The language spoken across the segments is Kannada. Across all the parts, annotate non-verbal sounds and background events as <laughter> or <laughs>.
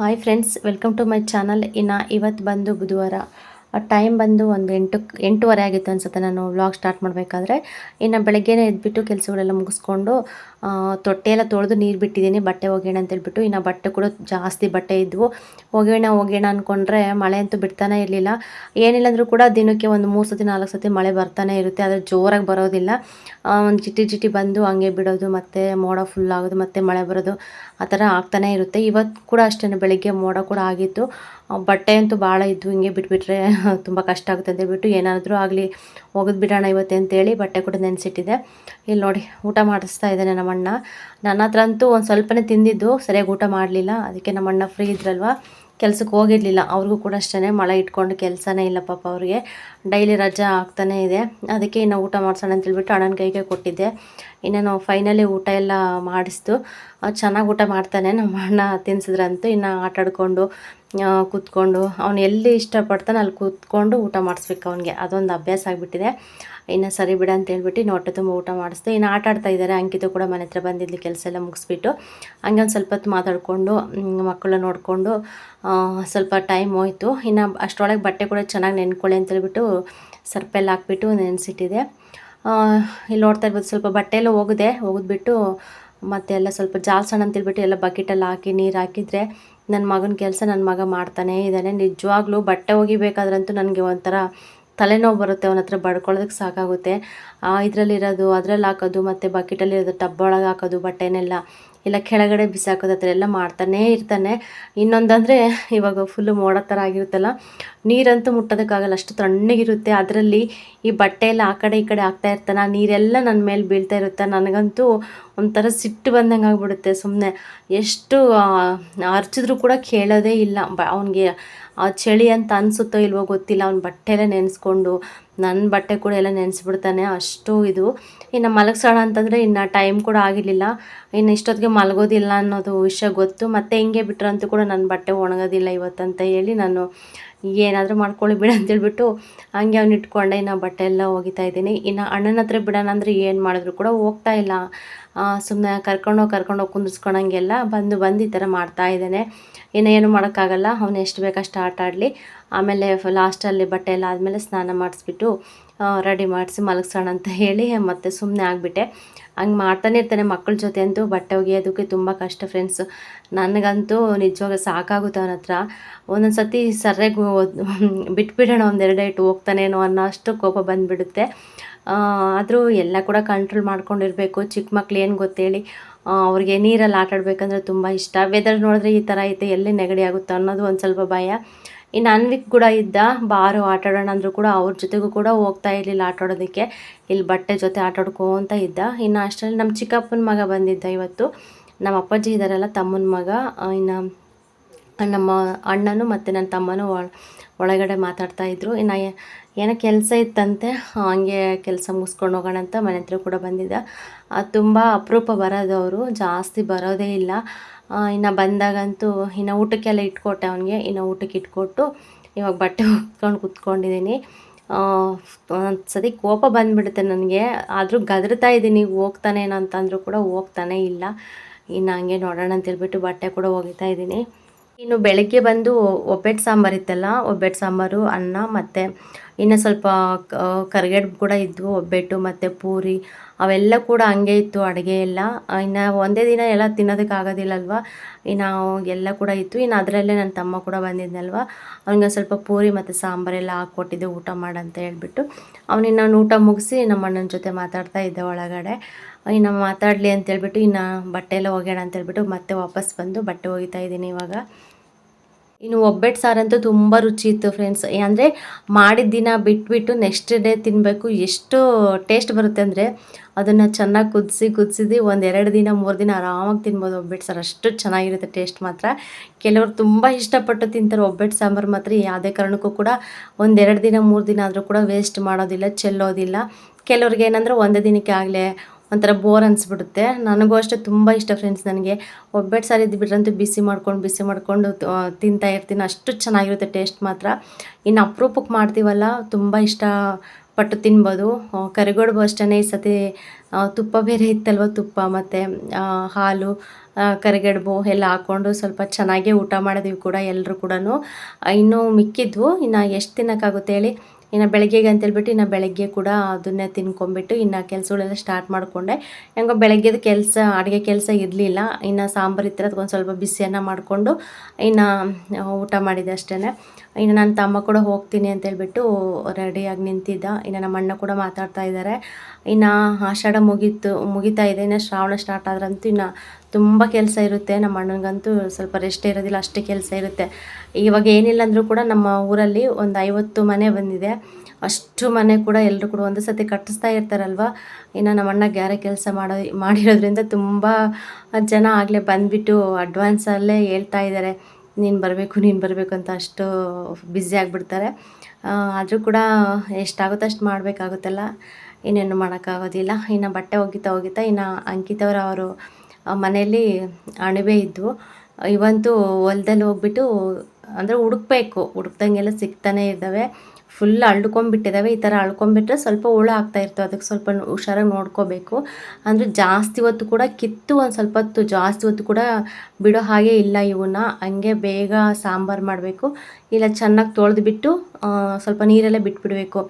Hi friends welcome to my channel ಇನ್ನು ಇವತ್ತು ಬಂದು ಬುಧವಾರ. ಟೈಮ್ ಬಂದು ಒಂದು ಎಂಟು, ಎಂಟೂವರೆ ಆಗಿತ್ತು ಅನ್ಸುತ್ತೆ. ನಾನು ವ್ಲಾಗ್ ಸ್ಟಾರ್ಟ್ ಮಾಡಬೇಕಾದ್ರೆ. ಇನ್ನು ಬೆಳಗ್ಗೆನೇ ಎದ್ಬಿಟ್ಟು ಕೆಲಸಗಳೆಲ್ಲ ಮುಗಿಸ್ಕೊಂಡು ತೊಟ್ಟೆಲ್ಲ ತೊಳೆದು ನೀರು ಬಿಟ್ಟಿದ್ದೀನಿ, ಬಟ್ಟೆ ಒಗೆಯೋಣ ಅಂತ ಹೇಳ್ಬಿಟ್ಟು. ಇನ್ನು ಬಟ್ಟೆ ಕೂಡ ಜಾಸ್ತಿ ಬಟ್ಟೆ ಇದ್ವು. ಒಗೆಯೋಣ ಒಗೆಯೋಣ ಅಂದ್ಕೊಂಡ್ರೆ ಮಳೆ ಅಂತೂ ಬಿಡ್ತಾನೆ ಇರಲಿಲ್ಲ. ಏನಿಲ್ಲ ಅಂದರೂ ಕೂಡ ದಿನಕ್ಕೆ ಒಂದು ಮೂರು ಸತಿ, ನಾಲ್ಕು ಸತಿ ಮಳೆ ಬರ್ತಾನೆ ಇರುತ್ತೆ. ಆದರೆ ಜೋರಾಗಿ ಬರೋದಿಲ್ಲ. ಒಂದು ಜಿಟಿ ಜಿಟಿ ಬಂದು ಹಂಗೆ ಬಿಡೋದು, ಮತ್ತು ಮೋಡ ಫುಲ್ ಆಗೋದು, ಮತ್ತು ಮಳೆ ಬರೋದು. ಆ ಥರ ಆಗ್ತಾನೆ ಇರುತ್ತೆ. ಇವತ್ತು ಕೂಡ ಅಷ್ಟೇ ಬೆಳಿಗ್ಗೆ ಮೋಡ ಕೂಡ ಆಗಿತ್ತು. ಬಟ್ಟೆ ಅಂತೂ ಭಾಳ ಇದ್ವು, ಹಿಂಗೆ ಬಿಟ್ಬಿಟ್ರೆ <laughs> ತುಂಬ ಕಷ್ಟ ಆಗುತ್ತೆ ಅಂತ ಹೇಳ್ಬಿಟ್ಟು ಏನಾದರೂ ಆಗಲಿ ಒಗೆದು ಬಿಡೋಣ ಇವತ್ತೆ ಅಂತೇಳಿ ಬಟ್ಟೆ ಕೂಡ ನೆನೆಸಿಟ್ಟಿದೆ. ಇಲ್ಲಿ ನೋಡಿ, ಊಟ ಮಾಡಿಸ್ತಾ ಇದ್ದಾನೆ ನಮ್ಮಣ್ಣ. ನನ್ನ ಹತ್ರ ಅಂತೂ ಒಂದು ಸ್ವಲ್ಪನೇ ತಿಂದಿದ್ದು, ಸರಿಯಾಗಿ ಊಟ ಮಾಡಲಿಲ್ಲ. ಅದಕ್ಕೆ ನಮ್ಮಣ್ಣ ಫ್ರೀ ಇದ್ರಲ್ವ? ಕೆಲಸಕ್ಕೆ ಹೋಗಿರಲಿಲ್ಲ. ಅವ್ರಿಗೂ ಕೂಡ ಅಷ್ಟೇ ಮಳೆ ಇಟ್ಕೊಂಡು ಕೆಲಸನೇ ಇಲ್ಲ ಪಾಪ ಅವ್ರಿಗೆ. ಡೈಲಿ ರಜಾ ಆಗ್ತಾನೇ ಇದೆ. ಅದಕ್ಕೆ ಇನ್ನು ಊಟ ಮಾಡಿಸೋಣ ಅಂತೇಳ್ಬಿಟ್ಟು ಅಣ್ಣನ ಕೈಗೆ ಕೊಟ್ಟಿದ್ದೆ. ಇನ್ನು ನಾವು ಫೈನಲಿ ಊಟ ಎಲ್ಲ ಮಾಡಿಸ್ತು ಚೆನ್ನಾಗಿ ಊಟ ಮಾಡ್ತಾನೆ. ನಮ್ಮ ಅಣ್ಣ ತಿನ್ಸಿದ್ರಂತೂ ಇನ್ನು ಆಟಾಡ್ಕೊಂಡು ಕೂತ್ಕೊಂಡು, ಅವ್ನು ಎಲ್ಲಿ ಇಷ್ಟಪಡ್ತಾನೆ ಅಲ್ಲಿ ಕೂತ್ಕೊಂಡು ಊಟ ಮಾಡಿಸ್ಬೇಕು ಅವನಿಗೆ. ಅದೊಂದು ಅಭ್ಯಾಸ ಆಗಿಬಿಟ್ಟಿದೆ. ಇನ್ನು ಸರಿ ಬಿಡ ಅಂತ ಹೇಳ್ಬಿಟ್ಟು ಇನ್ನು ಹೊಟ್ಟೆ ತುಂಬ ಊಟ ಮಾಡಿಸ್ದೆ. ಇನ್ನು ಆಟ ಆಡ್ತಾ ಇದ್ದಾರೆ. ಅಂಕಿತು ಕೂಡ ಮನೆ ಹತ್ರ ಬಂದಿದ್ಲು ಕೆಲಸ ಎಲ್ಲ ಮುಗಿಸ್ಬಿಟ್ಟು. ಹಂಗೆ ಒಂದು ಸ್ವಲ್ಪ ಹೊತ್ತು ಮಾತಾಡಿಕೊಂಡು ಮಕ್ಕಳನ್ನ ನೋಡಿಕೊಂಡು ಸ್ವಲ್ಪ ಟೈಮ್ ಹೋಯಿತು. ಇನ್ನು ಅಷ್ಟರೊಳಗೆ ಬಟ್ಟೆ ಕೂಡ ಚೆನ್ನಾಗಿ ನೆನ್ಕೊಳ್ಳಿ ಅಂತ ಹೇಳ್ಬಿಟ್ಟು ಸರ್ಪೆಲ್ಲ ಹಾಕ್ಬಿಟ್ಟು ನೆನೆಸಿಟ್ಟಿದೆ ಇಲ್ಲಿ ನೋಡ್ತಾ ಇರ್ಬೋದು ಸ್ವಲ್ಪ ಬಟ್ಟೆ ಎಲ್ಲ ಒಗೆದೆ, ಒಗೆದ್ಬಿಟ್ಟು ಮತ್ತೆ ಎಲ್ಲ ಸ್ವಲ್ಪ ಅಂತ ಹೇಳ್ಬಿಟ್ಟು ಎಲ್ಲ ಬಕೆಟಲ್ಲಿ ಹಾಕಿ, ನೀರು ಹಾಕಿದರೆ ನನ್ನ ಮಗನ ಕೆಲಸ ನನ್ನ ಮಗ ಮಾಡ್ತಾನೆ ಇದ್ದಾನೆ. ನಿಜವಾಗ್ಲೂ ಬಟ್ಟೆ ಒಗಿಬೇಕಾದ್ರಂತೂ ನನಗೆ ಒಂಥರ ತಲೆನೋವು ಬರುತ್ತೆ, ಅವನ ಹತ್ರ ಬಡ್ಕೊಳ್ಳೋದಕ್ಕೆ ಸಾಕಾಗುತ್ತೆ. ಇದರಲ್ಲಿರೋದು, ಅದ್ರಲ್ಲಿ ಹಾಕೋದು, ಮತ್ತು ಬಕೆಟಲ್ಲಿರೋದು ಟಬ್ ಒಳಗೆ ಹಾಕೋದು, ಬಟ್ಟೆನೆಲ್ಲ ಇಲ್ಲ ಕೆಳಗಡೆ ಬಿಸಾಕೋದು ಆ ಥರ ಎಲ್ಲ ಮಾಡ್ತಾನೇ ಇರ್ತಾನೆ. ಇನ್ನೊಂದಂದರೆ ಇವಾಗ ಫುಲ್ಲು ಮೋಡ ಥರ ಆಗಿರುತ್ತಲ್ಲ, ನೀರಂತೂ ಮುಟ್ಟೋದಕ್ಕಾಗಲ್ಲ, ಅಷ್ಟು ತಣ್ಣಗಿರುತ್ತೆ. ಅದರಲ್ಲಿ ಈ ಬಟ್ಟೆ ಎಲ್ಲ ಆ ಕಡೆ ಈ ಕಡೆ ಆಗ್ತಾ ಇರ್ತಾನೆ. ನೀರೆಲ್ಲ ನನ್ನ ಮೇಲೆ ಬೀಳ್ತಾ ಇರುತ್ತೆ. ನನಗಂತೂ ಒಂಥರ ಸಿಟ್ಟು ಬಂದಂಗೆ ಆಗಿಬಿಡುತ್ತೆ ಸುಮ್ಮನೆ ಎಷ್ಟು ಅರ್ಚಿದ್ರು ಕೂಡ ಕೇಳೋದೇ ಇಲ್ಲ. ಬ, ಅವನಿಗೆ ಚಳಿ ಅಂತ ಅನಿಸುತ್ತೋ ಇಲ್ವೋ ಗೊತ್ತಿಲ್ಲ, ಅವ್ನ ಬಟ್ಟೆ ಎಲ್ಲ ನೆನೆಸ್ಕೊಂಡು ನನ್ನ ಬಟ್ಟೆ ಕೂಡ ಎಲ್ಲ ನೆನೆಸ್ಬಿಡ್ತಾನೆ. ಅಷ್ಟು ಇದು. ಇನ್ನು ಮಲಗಿಸೋಣ ಅಂತಂದರೆ ಇನ್ನು ಟೈಮ್ ಕೂಡ ಆಗಿರಲಿಲ್ಲ. ಇನ್ನು ಇಷ್ಟೊತ್ತಿಗೆ ಮಲಗೋದಿಲ್ಲ ಅನ್ನೋದು ವಿಷಯ ಗೊತ್ತು. ಮತ್ತು ಹಿಂಗೆ ಬಿಟ್ರಂತೂ ಕೂಡ ನನ್ನ ಬಟ್ಟೆ ಒಣಗೋದಿಲ್ಲ ಇವತ್ತಂತ ಹೇಳಿ ನಾನು ಏನಾದರೂ ಮಾಡ್ಕೊಳ್ಳಿ ಬಿಡ ಅಂತೇಳ್ಬಿಟ್ಟು ಹಂಗೆ ಅವ್ನು ಇಟ್ಕೊಂಡೆ. ಇನ್ನು ಬಟ್ಟೆ ಎಲ್ಲ ಒಗಿತಾ ಇದ್ದೀನಿ. ಇನ್ನು ಅಣ್ಣನ ಹತ್ರ ಬಿಡೋಣ ಅಂದರೆ ಏನು ಮಾಡಿದ್ರು ಕೂಡ ಹೋಗ್ತಾ ಇಲ್ಲ. ಸುಮ್ಮನೆ ಕರ್ಕೊಂಡೋಗಿ ಕರ್ಕೊಂಡೋಗಿ ಕುಂದಿಸ್ಕೊಳಂಗೆಲ್ಲ ಬಂದು ಬಂದು ಈ ಥರ ಮಾಡ್ತಾ ಇದ್ದಾನೆ. ಇನ್ನು ಏನು ಮಾಡೋಕ್ಕಾಗಲ್ಲ, ಅವನು ಎಷ್ಟು ಬೇಕಷ್ಟು ಆಟ ಆಡಲಿ. ಆಮೇಲೆ ಲಾಸ್ಟಲ್ಲಿ ಬಟ್ಟೆ ಎಲ್ಲ ಆದಮೇಲೆ ಸ್ನಾನ ಮಾಡಿಸ್ಬಿಟ್ಟು ರೆಡಿ ಮಾಡಿಸಿ ಮಲಗಿಸೋಣ ಅಂತ ಹೇಳಿ ಮತ್ತೆ ಸುಮ್ಮನೆ ಆಗಿಬಿಟ್ಟೆ. ಹಂಗೆ ಮಾಡ್ತಾನೆ ಇರ್ತಾನೆ ಮಕ್ಕಳ ಜೊತೆ ಅಂತೂ, ಬಟ್ಟೆ ಒಗೆಯೋದಕ್ಕೆ ತುಂಬ ಕಷ್ಟ ಫ್ರೆಂಡ್ಸ್. ನನಗಂತೂ ನಿಜವಾಗ ಸಾಕಾಗುತ್ತೆ ಅವನ ಹತ್ರ. ಒಂದೊಂದು ಸತಿ ಸರ್ಯಾಗಿ ಬಿಟ್ಬಿಡೋಣ ಒಂದೆರಡು ಇಟ್ಟು ಹೋಗ್ತಾನೇನೋ ಅನ್ನೋ ಅಷ್ಟು ಕೋಪ ಬಂದುಬಿಡುತ್ತೆ. ಆದರೂ ಎಲ್ಲ ಕೂಡ ಕಂಟ್ರೋಲ್ ಮಾಡ್ಕೊಂಡಿರಬೇಕು. ಚಿಕ್ಕ ಮಕ್ಳು ಏನು ಗೊತ್ತೇಳಿ ಅವ್ರಿಗೆ ನೀರಲ್ಲಿ ಆಟಾಡಬೇಕಂದ್ರೆ ತುಂಬ ಇಷ್ಟ. ವೆದರ್ ನೋಡಿದ್ರೆ ಈ ಥರ ಐತೆ, ಎಲ್ಲಿ ನೆಗಡಿ ಆಗುತ್ತೋ ಅನ್ನೋದು ಒಂದು ಸ್ವಲ್ಪ ಭಯ. ಇನ್ನು ಅನ್ವಿಕ್ ಕೂಡ ಇದ್ದ, ಬಾರು ಆಟಾಡೋಣ ಅಂದರೂ ಕೂಡ ಅವ್ರ ಜೊತೆಗೂ ಕೂಡ ಹೋಗ್ತಾ ಇರಲಿಲ್ಲ ಆಟಾಡೋದಕ್ಕೆ. ಇಲ್ಲಿ ಬಟ್ಟೆ ಜೊತೆ ಆಟ ಅಂತ ಇದ್ದ. ಇನ್ನು ಅಷ್ಟರಲ್ಲಿ ನಮ್ಮ ಚಿಕ್ಕಪ್ಪನ ಮಗ ಬಂದಿದ್ದ ಇವತ್ತು. ನಮ್ಮ ಅಪ್ಪಾಜಿ ಇದ್ದಾರಲ್ಲ ತಮ್ಮನ ಮಗ ಇನ್ನು ನಮ್ಮ ಅಣ್ಣನು ಮತ್ತು ನನ್ನ ತಮ್ಮನೂ ಒಳ- ಒಳಗಡೆ ಮಾತಾಡ್ತಾ ಇದ್ದರು ಇನ್ನು ಏನೋ ಕೆಲಸ ಇತ್ತಂತೆ, ಹಂಗೆ ಕೆಲಸ ಮುಗಿಸ್ಕೊಂಡು ಹೋಗೋಣ ಅಂತ ಮನೆ ಹತ್ರ ಕೂಡ ಬಂದಿದ್ದ. ತುಂಬ ಅಪರೂಪ ಬರೋದು ಅವರು, ಜಾಸ್ತಿ ಬರೋದೇ ಇಲ್ಲ. ಇನ್ನು ಬಂದಾಗಂತೂ ಇನ್ನು ಊಟಕ್ಕೆಲ್ಲ ಇಟ್ಕೊಟ್ಟೆ ಅವನಿಗೆ, ಇನ್ನು ಊಟಕ್ಕೆ ಇಟ್ಕೊಟ್ಟು ಇವಾಗ ಬಟ್ಟೆ ಹೊತ್ಕೊಂಡು ಕುತ್ಕೊಂಡಿದ್ದೀನಿ. ಒಂದು ಸತಿ ಕೋಪ ಬಂದುಬಿಡುತ್ತೆ ನನಗೆ. ಆದರೂ ಗದರ್ತಾ ಇದ್ದೀನಿ, ಹೋಗ್ತಾನೇನೋ ಅಂತಂದರೂ ಕೂಡ ಹೋಗ್ತಾನೇ ಇಲ್ಲ. ಇನ್ನು ಹಂಗೆ ನೋಡೋಣ ಅಂತ ಹೇಳ್ಬಿಟ್ಟು ಬಟ್ಟೆ ಕೂಡ ಒಗಿತಾ ಇದ್ದೀನಿ. ಇನ್ನು ಬೆಳಗ್ಗೆ ಬಂದು ಒಬ್ಬಟ್ಟು ಸಾಂಬಾರು ಇತ್ತಲ್ಲ ಒಬ್ಬಟ್ಟು ಸಾಂಬಾರು, ಅನ್ನ ಮತ್ತು ಇನ್ನು ಸ್ವಲ್ಪ ಕರಿಗಡ್ಬು ಕೂಡ ಇದ್ವು, ಒಬ್ಬಟ್ಟು ಮತ್ತು ಪೂರಿ, ಅವೆಲ್ಲ ಕೂಡ ಹಂಗೆ ಇತ್ತು ಅಡುಗೆ ಎಲ್ಲ. ಇನ್ನು ಒಂದೇ ದಿನ ಎಲ್ಲ ತಿನ್ನೋದಕ್ಕೆ ಆಗೋದಿಲ್ಲಲ್ವ? ಇನ್ನು ಎಲ್ಲ ಕೂಡ ಇತ್ತು. ಇನ್ನು ಅದರಲ್ಲೇ ನನ್ನ ತಮ್ಮ ಕೂಡ ಬಂದಿದ್ನಲ್ವ? ಅವ್ನಿಗೆ ಸ್ವಲ್ಪ ಪೂರಿ ಮತ್ತು ಸಾಂಬಾರೆಲ್ಲ ಹಾಕ್ಕೊಟ್ಟಿದ್ದೆ, ಊಟ ಮಾಡಂತ ಹೇಳ್ಬಿಟ್ಟು. ಅವನಿನ್ನ ನಾನು ಊಟ ಮುಗಿಸಿ ನಮ್ಮ ಅಣ್ಣನ ಜೊತೆ ಮಾತಾಡ್ತಾ ಇದ್ದೆ ಒಳಗಡೆ. ಇನ್ನು ಮಾತಾಡಲಿ ಅಂತೇಳ್ಬಿಟ್ಟು ಇನ್ನು ಬಟ್ಟೆ ಎಲ್ಲ ಒಗೆಯೋಣ ಅಂತೇಳ್ಬಿಟ್ಟು ಮತ್ತೆ ವಾಪಸ್ ಬಂದು ಬಟ್ಟೆ ಒಗಿತಾ ಇದ್ದೀನಿ ಇವಾಗ. ಇನ್ನು ಒಬ್ಬಟ್ಟು ಸಾರಂತೂ ತುಂಬ ರುಚಿ ಇತ್ತು ಫ್ರೆಂಡ್ಸ್ ಅಂದರೆ ಮಾಡಿದ ದಿನ ಬಿಟ್ಬಿಟ್ಟು ನೆಕ್ಸ್ಟ್ ಡೇ ತಿನ್ನಬೇಕು ಎಷ್ಟು ಟೇಸ್ಟ್ ಬರುತ್ತೆ ಅಂದರೆ ಅದನ್ನು ಚೆನ್ನಾಗಿ ಕುದಿಸಿ ಕುದಿಸಿದ್ದು ಒಂದೆರಡು ದಿನ, ಮೂರು ದಿನ ಆರಾಮಾಗಿ ತಿನ್ಬೋದು ಒಬ್ಬೆಟ್ಟು ಸಾರು. ಅಷ್ಟು ಚೆನ್ನಾಗಿರುತ್ತೆ ಟೇಸ್ಟ್ ಮಾತ್ರ. ಕೆಲವರು ತುಂಬ ಇಷ್ಟಪಟ್ಟು ತಿಂತಾರೆ ಒಬ್ಬೆಟ್ಟು ಸಾಂಬಾರು ಮಾತ್ರ. ಯಾವುದೇ ಕಾರಣಕ್ಕೂ ಕೂಡ ಒಂದೆರಡು ದಿನ, ಮೂರು ದಿನ ಆದರೂ ಕೂಡ ವೇಸ್ಟ್ ಮಾಡೋದಿಲ್ಲ, ಚೆಲ್ಲೋದಿಲ್ಲ. ಕೆಲವ್ರಿಗೆ ಏನಂದ್ರೆ ಒಂದೇ ದಿನಕ್ಕೆ ಆಗಲೇ ಒಂಥರ ಬೋರ್ ಅನಿಸ್ಬಿಡುತ್ತೆ. ನನಗೂ ಅಷ್ಟೇ ತುಂಬ ಇಷ್ಟ ಫ್ರೆಂಡ್ಸ್ ನನಗೆ. ಒಬ್ಬಟ್ಟು ಸಾರಿ ಇದ್ದು ಬಿಸಿ ಮಾಡ್ಕೊಂಡು, ಬಿಸಿ ಮಾಡಿಕೊಂಡು ತಿಂತಾ ಇರ್ತೀನಿ. ಅಷ್ಟು ಚೆನ್ನಾಗಿರುತ್ತೆ ಟೇಸ್ಟ್ ಮಾತ್ರ. ಇನ್ನು ಅಪರೂಪಕ್ಕೆ ಮಾಡ್ತೀವಲ್ಲ, ತುಂಬ ಇಷ್ಟ ಪಟ್ಟು ತಿನ್ಬೋದು. ಕರಿಗಡುಬು ಅಷ್ಟೇ ಈ ಸತಿ ತುಪ್ಪ ಬೇರೆ ಇತ್ತಲ್ವ ತುಪ್ಪ ಮತ್ತು ಹಾಲು ಕರಿಗಡ್ಬು ಕರಿಗಡುಬು ಎಲ್ಲ ಹಾಕ್ಕೊಂಡು ಸ್ವಲ್ಪ ಚೆನ್ನಾಗೇ ಊಟ ಮಾಡಿದ್ವಿ ಕೂಡ ಎಲ್ಲರೂ ಕೂಡ ಇನ್ನೂ ಮಿಕ್ಕಿದ್ವು ಇನ್ನು ಎಷ್ಟು ತಿನ್ನೋಕ್ಕಾಗುತ್ತೆ ಹೇಳಿ ಇನ್ನು ಬೆಳಗ್ಗೆಗೆ ಅಂತೇಳ್ಬಿಟ್ಟು ಇನ್ನು ಬೆಳಗ್ಗೆ ಕೂಡ ಅದನ್ನೇ ತಿನ್ಕೊಂಬಿಟ್ಟು ಇನ್ನು ಕೆಲಸಗಳೆಲ್ಲ ಸ್ಟಾರ್ಟ್ ಮಾಡಿಕೊಂಡೆ. ಹೆಂಗೋ ಬೆಳಗ್ಗೆದ ಕೆಲಸ, ಅಡುಗೆ ಕೆಲಸ ಇರಲಿಲ್ಲ. ಇನ್ನು ಸಾಂಬಾರು ಇತ್ತು, ಅದಕ್ಕೊಂದು ಸ್ವಲ್ಪ ಬಿಸಿಯನ್ನು ಮಾಡಿಕೊಂಡು ಇನ್ನು ಊಟ ಮಾಡಿದೆ ಅಷ್ಟೇ ಇನ್ನು ನನ್ನ ತಮ್ಮ ಕೂಡ ಹೋಗ್ತೀನಿ ಅಂತ ಅಂತೇಳ್ಬಿಟ್ಟು ರೆಡಿಯಾಗಿ ನಿಂತಿದ್ದ. ಇನ್ನು ನಮ್ಮ ಅಣ್ಣ ಕೂಡ ಮಾತಾಡ್ತಾ ಇದ್ದಾರೆ ಇನ್ನು ಆಷಾಢ ಮುಗೀತು, ಮುಗಿತಾ ಇದೆ. ಇನ್ನು ಶ್ರಾವಣ ಸ್ಟಾರ್ಟ್ ಆದ್ರಂತೂ ಇನ್ನು ತುಂಬ ಕೆಲಸ ಇರುತ್ತೆ. ನಮ್ಮ ಅಣ್ಣನಿಗಂತೂ ಸ್ವಲ್ಪ ರೆಸ್ಟ್ ಇರೋದಿಲ್ಲ, ಅಷ್ಟೇ ಕೆಲಸ ಇರುತ್ತೆ. ಇವಾಗ ಏನಿಲ್ಲ ಅಂದರೂ ಕೂಡ ನಮ್ಮ ಊರಲ್ಲಿ ಒಂದು ಐವತ್ತು ಮನೆ ಬಂದಿದೆ. ಅಷ್ಟು ಮನೆ ಕೂಡ ಎಲ್ಲರೂ ಕೂಡ ಒಂದು ಸತಿ ಕಟ್ಟಿಸ್ತಾ ಇರ್ತಾರಲ್ವ? ಇನ್ನು ನಮ್ಮ ಅಣ್ಣ ಗ್ಯಾರೆ ಕೆಲಸ ಮಾಡೋ, ಮಾಡಿರೋದ್ರಿಂದ ತುಂಬ ಜನ ಆಗಲೇ ಬಂದುಬಿಟ್ಟು ಅಡ್ವಾನ್ಸಲ್ಲೇ ಹೇಳ್ತಾ ಇದ್ದಾರೆ ನೀನು ಬರಬೇಕು ನೀನು ಬರಬೇಕು ಅಂತ ಅಷ್ಟು ಬ್ಯುಸಿ ಆಗಿಬಿಡ್ತಾರೆ. ಆದರೂ ಕೂಡ ಎಷ್ಟಾಗುತ್ತೋ ಅಷ್ಟು ಮಾಡಬೇಕಾಗುತ್ತಲ್ಲ. ಇನ್ನೇನು ಮಾಡೋಕ್ಕಾಗೋದಿಲ್ಲ. ಇನ್ನು ಬಟ್ಟೆ ಒಗಿತಾ ಒಗಿತಾ ಇನ್ನು ಅಂಕಿತವ್ರು ಅವರು ಮನೆಯಲ್ಲಿ ಅಣಬೆ ಇದ್ದವು ಇವಂತೂ ಹೊಲ್ದಲ್ಲಿ ಹೋಗ್ಬಿಟ್ಟು ಅಂದರೆ ಹುಡುಕ್ಬೇಕು. ಹುಡುಕ್ದಂಗೆಲ್ಲ ಸಿಗ್ತಾನೆ ಇದ್ದಾವೆ. ಫುಲ್ ಅಳ್ಕೊಂಬಿಟ್ಟಿದ್ದಾವೆ ಈ ಥರ ಅಳ್ಕೊಂಬಿಟ್ರೆ ಸ್ವಲ್ಪ ಹುಳ ಆಗ್ತಾ ಇರ್ತವೆ. ಅದಕ್ಕೆ ಸ್ವಲ್ಪ ಹುಷಾರಾಗಿ ನೋಡ್ಕೋಬೇಕು. ಅಂದರೆ ಜಾಸ್ತಿ ಹೊತ್ತು ಕೂಡ ಕಿತ್ತು ಒಂದು ಸ್ವಲ್ಪ ಹೊತ್ತು, ಜಾಸ್ತಿ ಹೊತ್ತು ಕೂಡ ಬಿಡೋ ಹಾಗೆ ಇಲ್ಲ ಇವನ್ನ ಹಂಗೆ ಬೇಗ ಸಾಂಬಾರು ಮಾಡಬೇಕು. ಇಲ್ಲ ಚೆನ್ನಾಗಿ ತೊಳೆದ್ಬಿಟ್ಟು ಸ್ವಲ್ಪ ನೀರಲ್ಲೇ ಬಿಟ್ಬಿಡಬೇಕು.